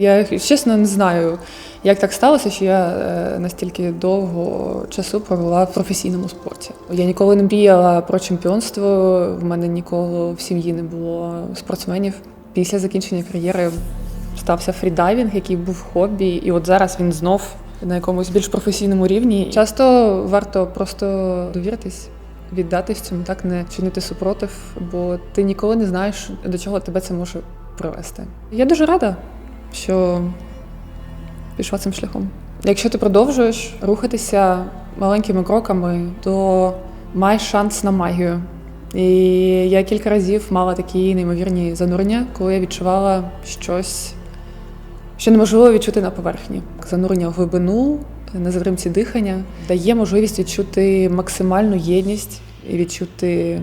Я чесно не знаю, як так сталося, що я е, настільки довго часу провела в професійному спорті. Я ніколи не мріяла про чемпіонство. В мене ніколи в сім'ї не було спортсменів. Після закінчення кар'єри стався фрідайвінг, який був хобі, і от зараз він знов на якомусь більш професійному рівні. Часто варто просто довіритись. Віддатись цьому, так не чинити супротив, бо ти ніколи не знаєш, до чого тебе це може привести. Я дуже рада, що пішла цим шляхом. Якщо ти продовжуєш рухатися маленькими кроками, то маєш шанс на магію. І я кілька разів мала такі неймовірні занурення, коли я відчувала щось, що неможливо відчути на поверхні. Занурення в глибину на затримці дихання дає можливість відчути максимальну єдність і відчути,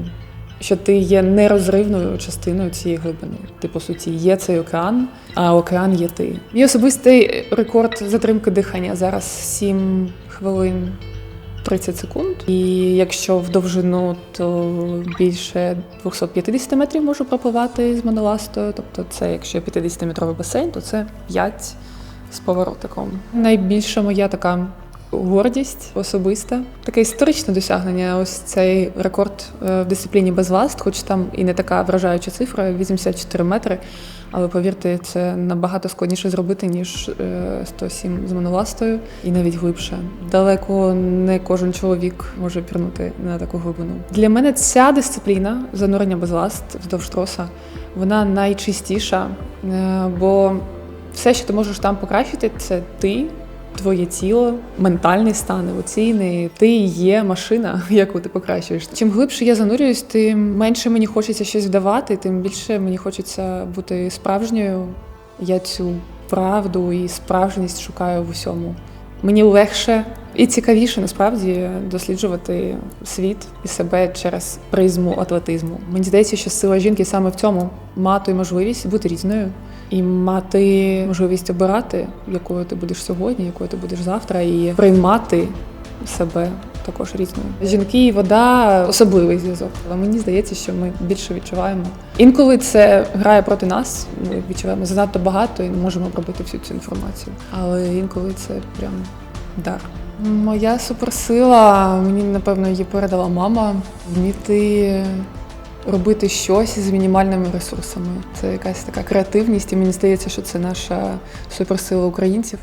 що ти є нерозривною частиною цієї глибини. Ти, по суті, є цей океан, а океан є ти. Мій особистий рекорд затримки дихання зараз 7 хвилин 30 секунд. І якщо в довжину, то більше 250 метрів можу пропливати з моноластою. Тобто, це якщо 50-метровий басейн, то це 5 з поворотиком. Найбільша моя така гордість особиста, таке історичне досягнення. Ось цей рекорд е, в дисципліні безласт, хоч там і не така вражаюча цифра 84 метри. Але повірте, це набагато складніше зробити, ніж е, 107 з моноластою, і навіть глибше. Далеко не кожен чоловік може пірнути на таку глибину. Для мене ця дисципліна занурення без ласт вздовж троса, вона найчистіша, е, бо все, що ти можеш там покращити, це ти. Твоє тіло, ментальний стан, емоційний, ти є машина, яку ти покращуєш. Чим глибше я занурююсь, тим менше мені хочеться щось вдавати, тим більше мені хочеться бути справжньою. Я цю правду і справжність шукаю в усьому. Мені легше і цікавіше насправді досліджувати світ і себе через призму атлетизму. Мені здається, що сила жінки саме в цьому мати можливість бути різною і мати можливість обирати, якою ти будеш сьогодні, якою ти будеш завтра, і приймати себе також різною. Жінки і вода особливий зв'язок. Але мені здається, що ми більше відчуваємо. Інколи це грає проти нас. Ми відчуваємо занадто багато і не можемо пробити всю цю інформацію. Але інколи це прям дар. Моя суперсила мені напевно її передала мама вміти робити щось з мінімальними ресурсами. Це якась така креативність, і мені здається, що це наша суперсила українців.